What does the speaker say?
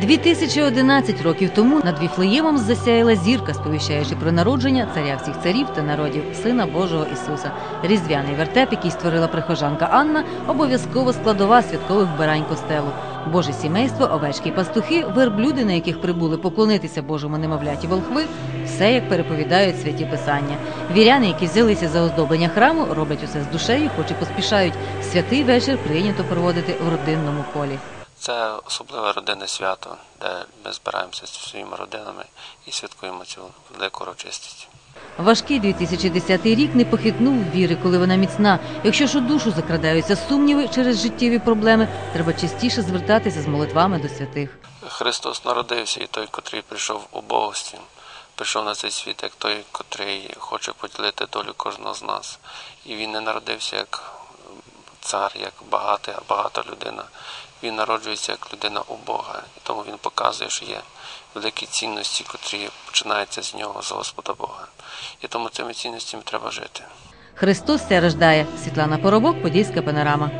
Дві тисячі одинадцять років тому над Віфлеємом засяяла зірка, сповіщаючи про народження царя всіх царів та народів, сина Божого Ісуса. Різдвяний вертеп, який створила прихожанка Анна, обов'язково складова святкових вбирань костелу. Боже сімейство, овечки й пастухи, верблюди, на яких прибули поклонитися Божому немовляті волхви, все як переповідають святі писання. Віряни, які взялися за оздоблення храму, роблять усе з душею, хоч і поспішають. Святий вечір прийнято проводити в родинному колі. Це особливе родинне свято, де ми збираємося зі своїми родинами і святкуємо цю велику урочистість. Важкий 2010 рік не похитнув віри, коли вона міцна. Якщо ж у душу закрадаються сумніви через життєві проблеми, треба частіше звертатися з молитвами до святих. Христос народився і той, котрий прийшов у Богості, прийшов на цей світ, як той, котрий хоче поділити долю кожного з нас. І він не народився як цар, як багатий, багата людина. Він народжується як людина у Бога, показує, що є великі цінності, котрі починаються з нього, з Господа Бога. І тому цими цінностями треба жити. Христос ся рождає. Світлана Поробок, Подільська панорама.